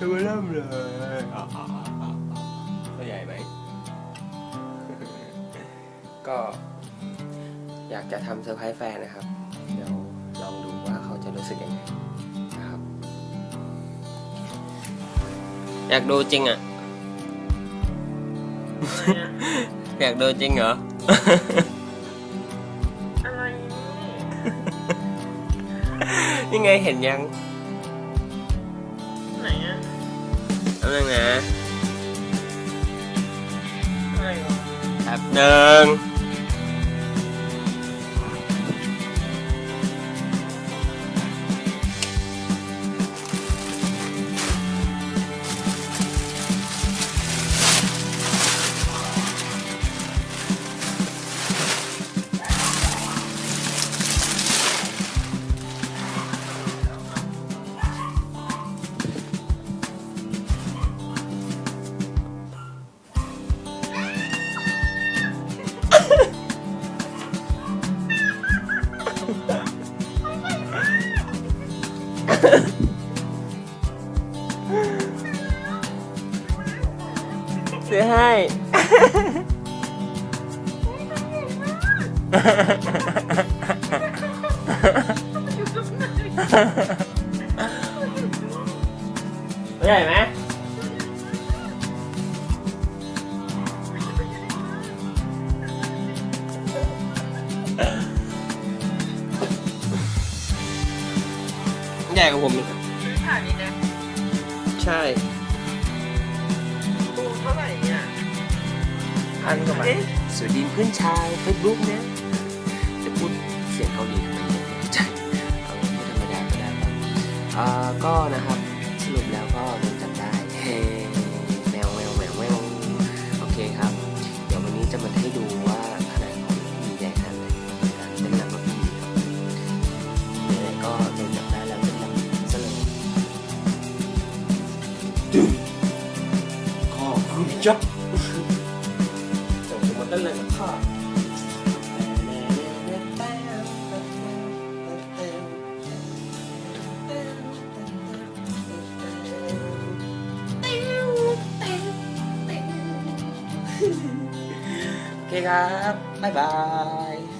ตัวเริ่มเลยอะอะอะอ่อตัวใหญ่ไหม ก็อยากจะทำเซอร์ไพรส์แฟนนะครับ เดี๋ยวลองดูว่าเขาจะรู้สึกยังไงนะครับ อยากดูจริงอะ อยากดูจริงเหรอ อะไรนี่ ยังไงเห็นยัง เอาหนึ่งนะอะไรวะแป๊บหนึ่ง ซื้อให้ ใหญ่ไหมใหญ่กว่าผมอีกซื้อผ่านนี่นะใช่ พันกว่าบาทเอ๊ะสวัสดีเพื่อนชายเฟซบุ๊กนะจะพูดเสียงเกาหลีทำไมเนี่ยไม่เข้าใจเอาไม่ธรรมดาก็ได้ครับอ่าก็นะครับสรุปแล้วก็โดนจับได้เฮ้แมวแมวแมวแมวโอเคครับ เดี๋ยววันนี้จะมาให้ดูว่าขนาดของมีใหญ่ขนาดไหนการเต้นรำก็มีครับยังไงก็โดนจับได้แล้วเต้นรำซะเลยดึงขอบคุณจ๊อบ โอเคครับบ๊ายบาย